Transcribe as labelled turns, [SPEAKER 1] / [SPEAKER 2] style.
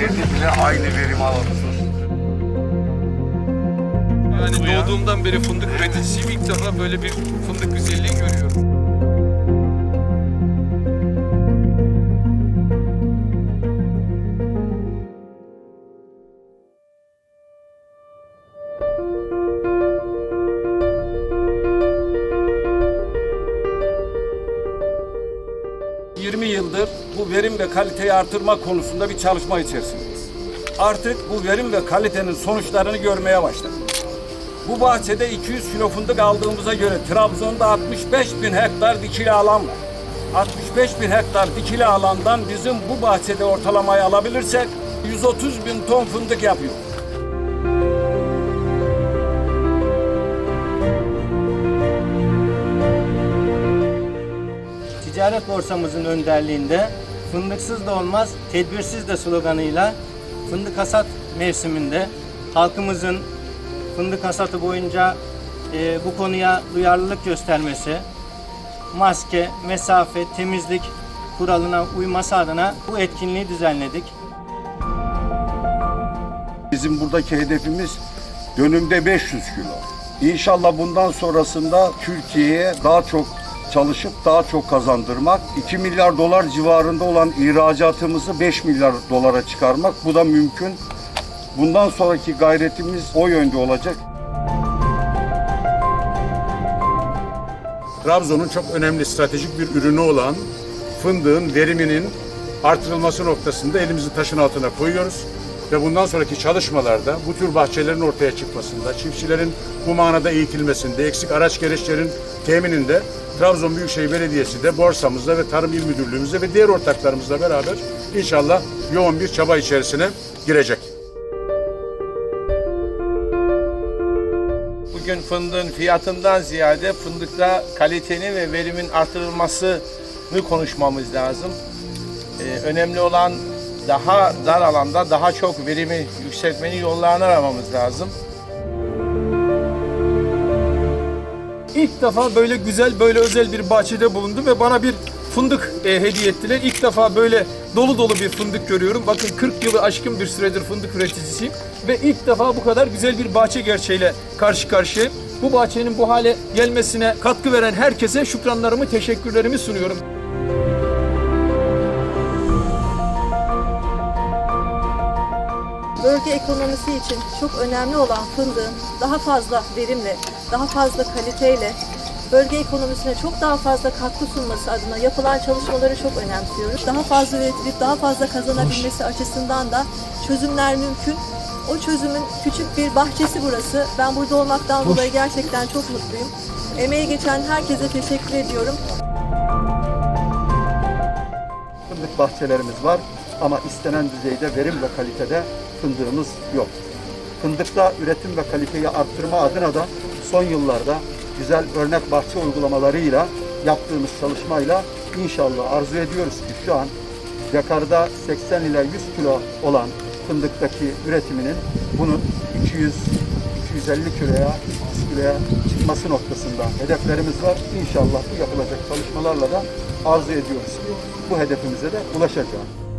[SPEAKER 1] Yedi bile aynı verim alıyorsunuz.
[SPEAKER 2] Yani doğduğumdan beri fındık üreticisiyim. İlk defa böyle bir fındık güzelliği
[SPEAKER 3] yıldır bu verim ve kaliteyi artırma konusunda bir çalışma içerisindeyiz. Artık bu verim ve kalitenin sonuçlarını görmeye başladık. Bu bahçede 200 kilo fındık aldığımıza göre Trabzon'da 65 bin hektar dikili alan var. 65 bin hektar dikili alandan bizim bu bahçede ortalamayı alabilirsek 130 bin ton fındık yapıyor.
[SPEAKER 4] Ticaret borsamızın önderliğinde fındıksız da olmaz, tedbirsiz de sloganıyla fındık hasat mevsiminde halkımızın fındık hasatı boyunca e, bu konuya duyarlılık göstermesi, maske, mesafe, temizlik kuralına uyması adına bu etkinliği düzenledik.
[SPEAKER 1] Bizim buradaki hedefimiz dönümde 500 kilo. İnşallah bundan sonrasında Türkiye'ye daha çok çalışıp daha çok kazandırmak. 2 milyar dolar civarında olan ihracatımızı 5 milyar dolara çıkarmak. Bu da mümkün. Bundan sonraki gayretimiz o yönde olacak.
[SPEAKER 5] Trabzon'un çok önemli stratejik bir ürünü olan fındığın veriminin artırılması noktasında elimizi taşın altına koyuyoruz. Ve bundan sonraki çalışmalarda bu tür bahçelerin ortaya çıkmasında, çiftçilerin bu manada eğitilmesinde, eksik araç gereçlerin temininde Trabzon Büyükşehir Belediyesi de borsamızda ve Tarım İl Müdürlüğümüzde ve diğer ortaklarımızla beraber inşallah yoğun bir çaba içerisine girecek.
[SPEAKER 6] Bugün fındığın fiyatından ziyade fındıkta kalitenin ve verimin artırılmasını konuşmamız lazım. Ee, önemli olan daha dar alanda daha çok verimi yükseltmenin yollarını aramamız lazım.
[SPEAKER 2] İlk defa böyle güzel, böyle özel bir bahçede bulundum ve bana bir fındık e, hediye ettiler. İlk defa böyle dolu dolu bir fındık görüyorum. Bakın 40 yılı aşkın bir süredir fındık üreticisiyim ve ilk defa bu kadar güzel bir bahçe gerçeğiyle karşı karşıyayım. Bu bahçenin bu hale gelmesine katkı veren herkese şükranlarımı, teşekkürlerimi sunuyorum.
[SPEAKER 7] Bölge ekonomisi için çok önemli olan fındığın daha fazla verimle, daha fazla kaliteyle bölge ekonomisine çok daha fazla katkı sunması adına yapılan çalışmaları çok önemsiyoruz. Daha fazla üretilip daha fazla kazanabilmesi açısından da çözümler mümkün. O çözümün küçük bir bahçesi burası. Ben burada olmaktan dolayı gerçekten çok mutluyum. Emeği geçen herkese teşekkür ediyorum.
[SPEAKER 8] fındık bahçelerimiz var ama istenen düzeyde verim ve kalitede fındığımız yok. Fındıkta üretim ve kaliteyi arttırma adına da son yıllarda güzel örnek bahçe uygulamalarıyla yaptığımız çalışmayla inşallah arzu ediyoruz ki şu an yakarda 80 ile 100 kilo olan fındıktaki üretiminin bunun 200 250 kiloya 100 kiloya çıkması noktasında hedeflerimiz var. İnşallah bu yapılacak çalışmalarla da arzu ediyoruz ki bu hedefimize de ulaşacağız.